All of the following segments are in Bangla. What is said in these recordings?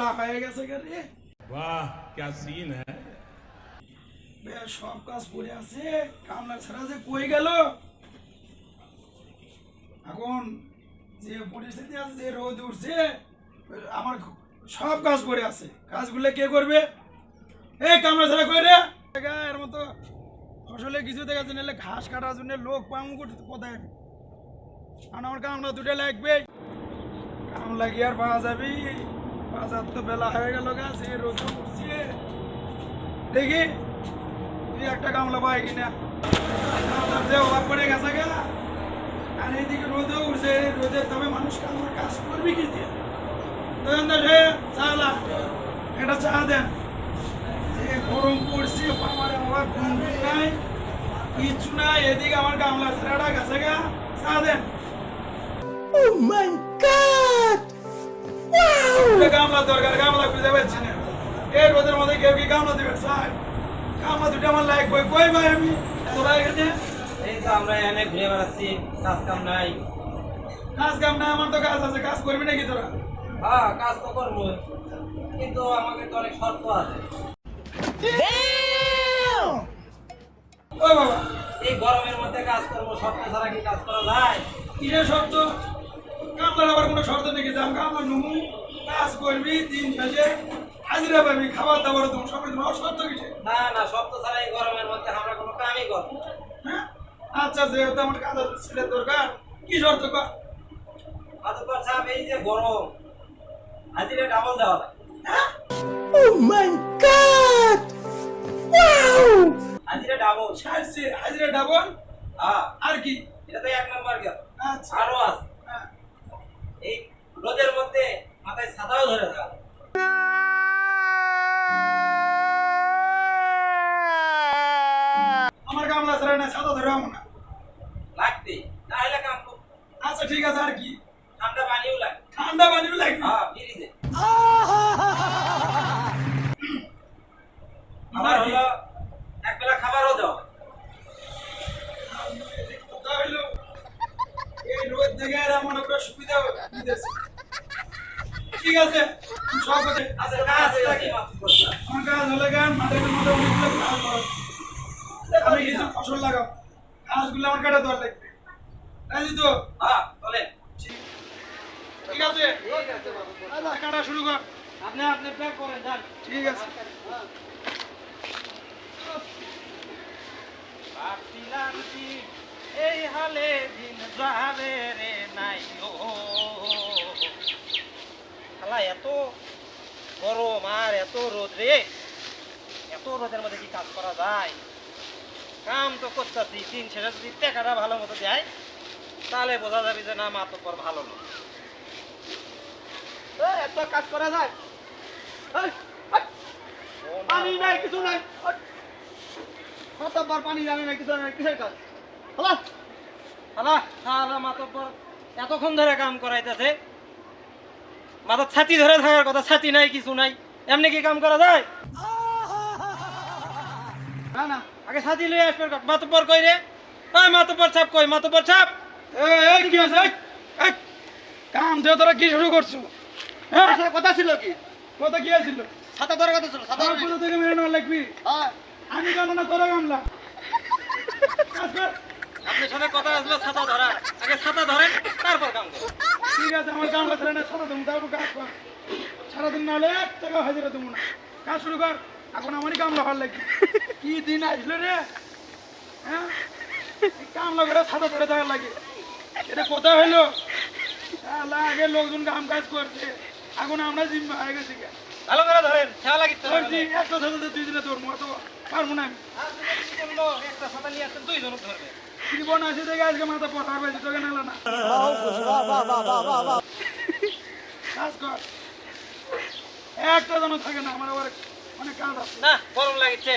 খেলা হয়ে গেছে রে। বাহ ক্যা সিন হ্যাঁ সব কাজ পড়ে আছে কামলা ছাড়া যে কই গেল? এখন যে পরিস্থিতি আছে যে রোদ উঠছে আমার সব কাজ করে আছে। কাজগুলো কে করবে? এই কামলা ছাড়া কই রে? এর মতো ফসলে কিছু দেখা যাচ্ছে নাহলে ঘাস কাটার জন্য লোক পাম কোথায়? আর আমার কামলা দুটো লাগবে। কামলা কি আর পাওয়া যাবে? বাজার তো বেলা এই রোদ উঠছে দেখি তুই একটা গামলা পাই কিনা। যে পড়ে গেছে গা। আর এইদিকে রোদে উঠছে রোদের তবে মানুষ কামলা কাজ করবি কি দিয়ে? দোকানদার হে চালা, একটা চা দেন। যে গরম পড়ছে আমার আমার ঘুম নাই, কিচ্ছু নাই। এদিকে আমার গামলা ছেড়াটা গেছে গা, চা দেন। Oh my god! গামলা দরকার গামলা খুঁজে পাচ্ছি না। এই রোদের মধ্যে কেউ কি গামলা দিবে? চাই গামলা দুটো আমার লাগবে কই ভাই আমি? তোরা এখানে? এই তো আমরা এনে ঘুরে বেড়াচ্ছি কাজ কাম নাই। কাজ কাম না আমার তো কাজ আছে। কাজ করবি নাকি তোরা? হ্যাঁ কাজ তো করব কিন্তু আমাকে তো অনেক শর্ত আছে। বাবা। এই গরমের মধ্যে কাজ করব শর্ত ছাড়া কি কাজ করা যায়? কিসের শর্ত? কামলার আবার কোনো শর্ত নাকি? যাম কামলা নুমু। কাজ করবি দিন শেষে হাজিরা পাবি খাবার দাবার তুমি সব তোমার শর্ত কিসে না না শর্ত ছাড়া এই গরমের মধ্যে আমরা কোনো কামই করব হ্যাঁ? আচ্ছা যেহেতু আমার কাজ ছেলের দরকার। কি শর্ত কর? মাধবকর সাহেব এই যে গরম হাজিরা ডাবল দেওয়া হ্যাঁ? Oh my god! Wow! হাজিরা ডাবল ছাড়ছে হাজিরা ডাবল হ্যাঁ। আর কি? এটা তো এক নম্বর গেল। আচ্ছা। আরও আছে। হ্যাঁ। এই রোদের মধ্যে মাথায় ছাতাও ধরে আমার কামলা ছাড়া না সাদা ধরে আমো না। লাগতে না হলে কাম আচ্ছা ঠিক আছে আর কি? ঠান্ডা পানিও লাগে। ঠান্ডা পানিও লাগবে হ্যাঁ ফ্রিজে। আবার আবার হলো এক বেলা খাবারও এই রোদ দেখে এরা মনে করে সুবিধা দিতেছে। ঠিক আছে। সব আচ্ছা কাজটা কি মাত্র করছে আমার কাজ হলে গান মাঠের মধ্যে অনেকগুলো ঘাস করা আমি কিছু ফসল লাগাবো। ঘাসগুলো আমার কাটা দেওয়ার লাগবে। তো? হ্যাঁ বলেন। ঠিক আছে? আচ্ছা, কাটা শুরু কর। আপনি আপনি প্ল্যান করেন যান। ঠিক আছে। এই হালে দিন যাবে রে নাই ও। শালা এত গরম আর এত রোদ রে। এত রোদের মধ্যে কি কাজ করা যায়? কাম তো করতেছি দিন শেষে যদি টাকাটা ভালো মতো দেয় তাহলে বোঝা যাবে যে না মাতব্বর ভালো এই, এত কাজ করা যায়? পানি নাই কিছু নাই। পানি জানে না কিছু নাই কিসের কাজ? হলো হালা হালা মাতব্বর। এতক্ষণ ধরে কাম করাইতেছে। মাথার ছাতি ধরে থাকার কথা ছাতি নাই কিছু নাই। এমনি কি কাম করা যায়? না না আগে ছাতি লয়ে আসবে মাতব্বর কই রে? ওই মাতব্বর ছাপ কই? মাতব্বর ছাপ? এই, কি আছে কাম দিয়ে তোরা কি শুরু করছ? হ্যাঁ। কথা ছিল কি? কথা কি আছিল? ছাতা ধরে কথা ছিল ছাতা ধরে থেকে মেরে নেওয়া লাগবি। হ্যাঁ। আমি জানো না তোরা গামলা কর। আপনার সাথে কথা আসলো ছাতা ধরা। আগে ছাতা ধরেন তারপর কাম করেন। ঠিক আছে আমার গামলা ছেড়ে না সারা তারপর কাজ কর সারাদিন নাহলে এক টাকা হাজিরা দেবো না। কাজ শুরু কর এখন আমারই কামলা ভালো লাগবে কি দিন আসলো রে? হ্যাঁ? কামলা করে সাদা ধরে থাকার লাগে। এটা কোথায় হলো? আগে লোকজন কাম কাজ করছে। এখন আমরা জিম্মা হয়ে গেছি ভালো করে ধরেন খেয়াল লাগিতে বলছি একটা সাথে দুই দিনে তোর মতো পারব না আমি। একটা ছাতা নিয়ে আসছেন দুইজন ধরবে জীবন আছে দেখে আজকে মাথা পথার বেশি তোকে নালা না। কাজ কর। একটা জন থাকে না আমার আবার অনেক কাজ আছে। না গরম লাগিচ্ছে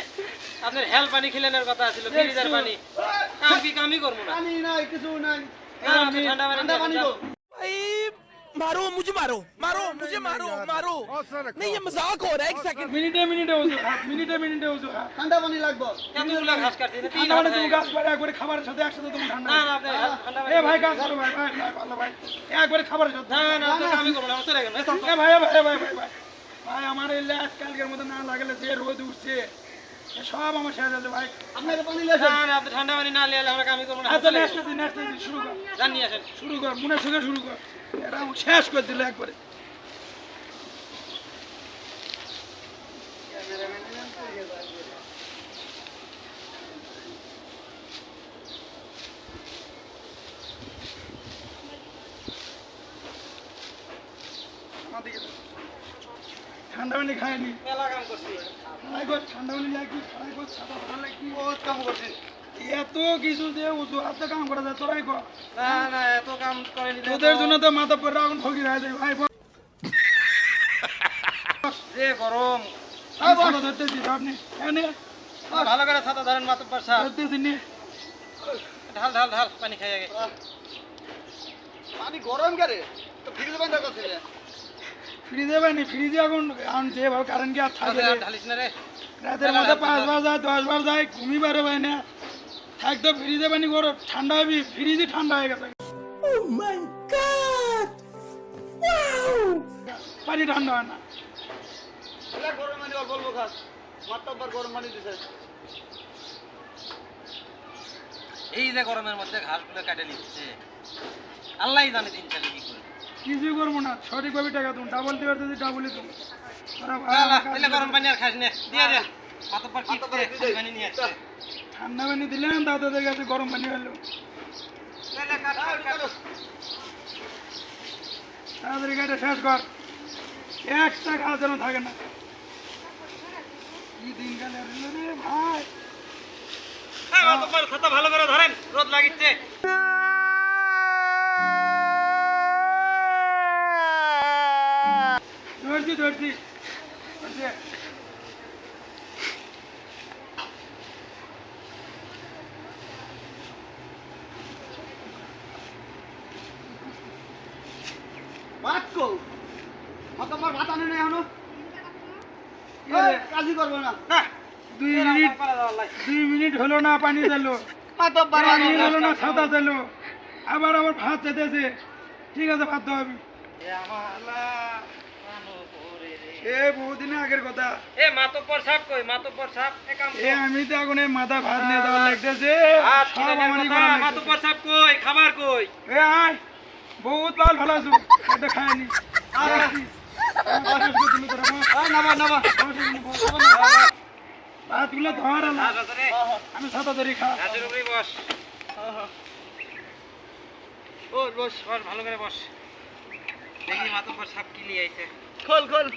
আপনার হেল পানি খিলানোর কথা ছিল ফ্রিজের পানি। কি কামই করব না? পানি নাই কিছু নাই। ঠান্ডা পানি ঠান্ডা मारो मुझे मारो मारो मुझे मारो मारो नहीं ये मजाक हो रहा है एक सेकंड মিনিটে মিনিটে ওজু খা মিনিটে মিনিটে ওজু খা ঠান্ডা পানি লাগবে এতগুলো ঘাস কাটছি না, তিন ঠান্ডা মানে হাত তুমি হয়ে গাছ গেছে। পারে একবারে খাবারের সাথে একসাথে তুমি ঠান্ডা না না আপনি ঠান্ডা পানি এ ভাই কাজ করো ভাই ভাই ভাই ভালো ভাই একবারে খাবারের সাথে না না আপনি কামই করবো না আমার চলে গেল এ ভাই এ ভাই এ ভাই ভাই ভাই ভাই আমার এই ল্যাস কালকের মতো না লাগালে যে রোদ উঠছে এ সব আমার শেষ আছে ভাই আপনার পানি আপনি ঠান্ডা পানি না নিয়ে আমরা কামি করব না। আচ্ছা নেক্সট দিন নেক্সট দিন শুরু কর। জান নিয়ে আসেন। শুরু কর মনে সুখে শুরু কর। এটা শেষ করে দিল একবারে আমাদিকে দে। ঠান্ডা পানি খায়নি মেলা কাম করছি। ঠান্ডা পানি লাগি ছাতা ভালো লাগি। বহুত কাম করছি। এত কিছু যে উজু হাত কাম করা যায় তোরাই কর। না না এত কাম করেনি। তোদের জন্য তো মাথা পরে এখন ফকির হয়ে যায় ভাই যে গরম। ছাতা ধরতেছি আপনি ভালো করে ছাতা ধরেন মাতব্বর সাহেব ধরতেছি নি। ঢাল ঢাল ঢাল পানি খাই আগে। পানি গরম করে? তো ফ্রিজ বন্ধ করছে ফ্রিজে পানি ফ্রিজে এখন আনছে কারেন্ট কি আর থাকে রাতের মধ্যে পাঁচবার যায় দশবার যায় ঘুমি পারে ভাই না। থাকতো ফ্রিজে পানি গরম। ঠান্ডা হবি ফ্রিজই ঠান্ডা হয়ে গেছে। পানি ঠান্ডা হয় না। এলা গরম পানি অল্প অল্প খাস। মাত্রাবার গরম পানি দিছে। এই যে গরমের মধ্যে ঘাসগুলো কাটে নিচ্ছে। আল্লাহ জানে দিন চালে কি করে। কিছুই করব না। সঠিকভাবে টাকা তুমি ডাবল দিবার যদি ডাবলই তুমি গরম পানি আর খাস না। দিয়ে দে ঠান্ডা পানি দিলাম দাদাদের কাছে গরম পানি হলো। তাড়াতাড়ি গাড়িটা শেষ কর। একটা খাওয়া যেন থাকে না। কি দিন গেলে রে ভাই। মাতব্বর ছাতা ভালো করে ধরেন রোদ লাগিচ্ছে। ধরছি ধরছি। ধরছি। ভাত কো। মাত্রাবার ভাত আনে না এখনও। কাজই করব না। না দুই মিনিট দুই মিনিট হলো না পানি মিনিট হলো না দিলো। আবার আবার ভাত যেতেছে। ঠিক আছে ভাত হবে এ বহুদিন আগের কথা। এ মাতব্বর সাহেব কই? মাতব্বর সাহেব এ কাম এ আমি তো এখন এই মাথা ভাত নিয়ে যাওয়ার লাগতেছে। মাতব্বর সাহেব কই? খাবার কই? এ আয়। বহুত ভালো ভালো আছো। এটা খায়নি নামা নামা। ভাতগুলো ধর আছে রে আমি ছাতা ধরি খা। বস। ও বস বস ভালো করে বস। দেখি মাতব্বর সাহেব কি নিয়ে আইছে। খোল খোল।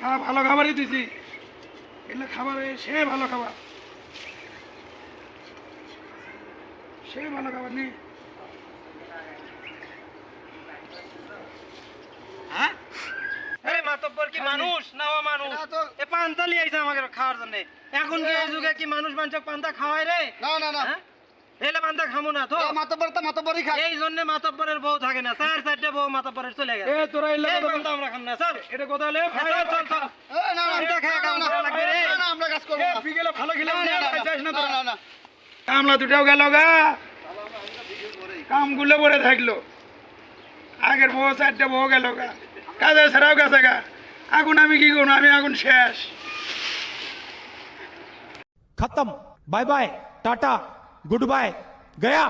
খা ভালো খাবারই দিছি। এগুলো খাবার সে ভালো খাবার। সে ভালো খাবার নেই। হ্যাঁ? মানুষ? না মানুষ। এ পান্তা লিয়ে আইছে আমাকে খাওয়ার জন্য। এখন কি যুগে কি মানুষ মানুষ পান্তা খাওয়ায় রে? না না না। হ্যাঁ? এলে বান্দা না তো মাতব্বর তো মাতব্বরই খায়। এই জন্য মাতব্বরের বউ থাকে না। বউ মাতব্বরের চলে গেছে। এ তোরা এলে বান্দা আমরা খাম না স্যার এটা কথা লে হ্যাঁ, চল চল না খায় না না আমরা কাজ করব ভালো খেলে না না না কামলা দুটাও গেল গা। কামগুলো পরে থাকল। আগের বউ চারটে বউ গেল গা। কাজে ছাড়াও গেছে গা। আগুন আমি কি করুন আমি আগুন শেষ। খতম। বাই বাই টাটা। गुड बाय गया।